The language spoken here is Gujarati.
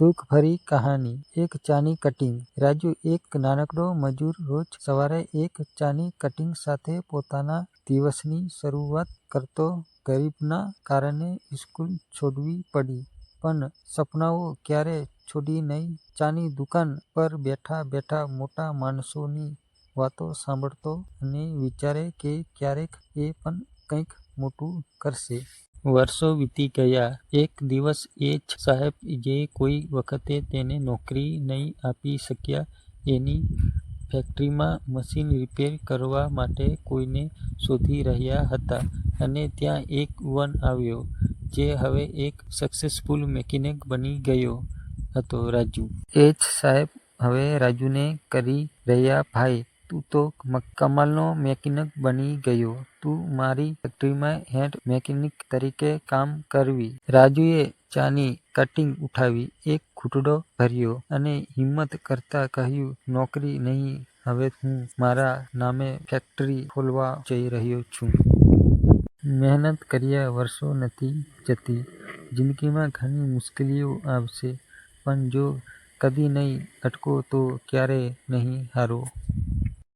દુઃખભરી કહાની, એક ચાની કટિંગ. રાજુ એક નાનકડો મજૂર રોજ સવારે એક ચાની કટિંગ સાથે પોતાના દિવસની શરૂઆત કરતો ગરીબના કારણે સ્કૂલ છોડવી પડી. પણ સપનાઓ ક્યારેય છોડી નહીં? ચાની દુકાન પર બેઠા બેઠા મોટા માણસોની વાતો સાંભળતો અને વિચારે કે ક્યારેક એ પણ કંઈક મોટું કરશે. વર્ષો વીતી ગયા. એક દિવસ એચ સાહેબ જે કોઈ વખતે તેને નોકરી નહીં આપી શક્યા, એની ફેક્ટરીમાં મશીન રિપેર કરવા માટે કોઈને શોધી રહ્યા હતા અને ત્યાં એક વન આવ્યો, જે હવે એક સક્સેસફુલ મેકેનિક બની ગયો હતો રાજુ. એચ સાહેબ હવે રાજુને કરી રહ્યા ભાઈ તું તો કમાલનો મેકેનિક બની ગયો તું મારી ફેક્ટરીમાં હેડ મેકેનિક તરીકે કામ કરવી. રાજુએ ચાની કટિંગ ઉઠાવી, એક ઘૂંટડો ભર્યો અને હિંમત કરતાં કહ્યું નોકરી નહીં હવે હું મારા નામે ફેક્ટરી ખોલવા જઈ રહ્યો છું. મહેનત કર્યા વર્ષો નથી જતી. જિંદગીમાં ઘણી મુશ્કેલીઓ આવશે પણ જો કદી નહીં અટકો તો ક્યારેય નહીં હારો.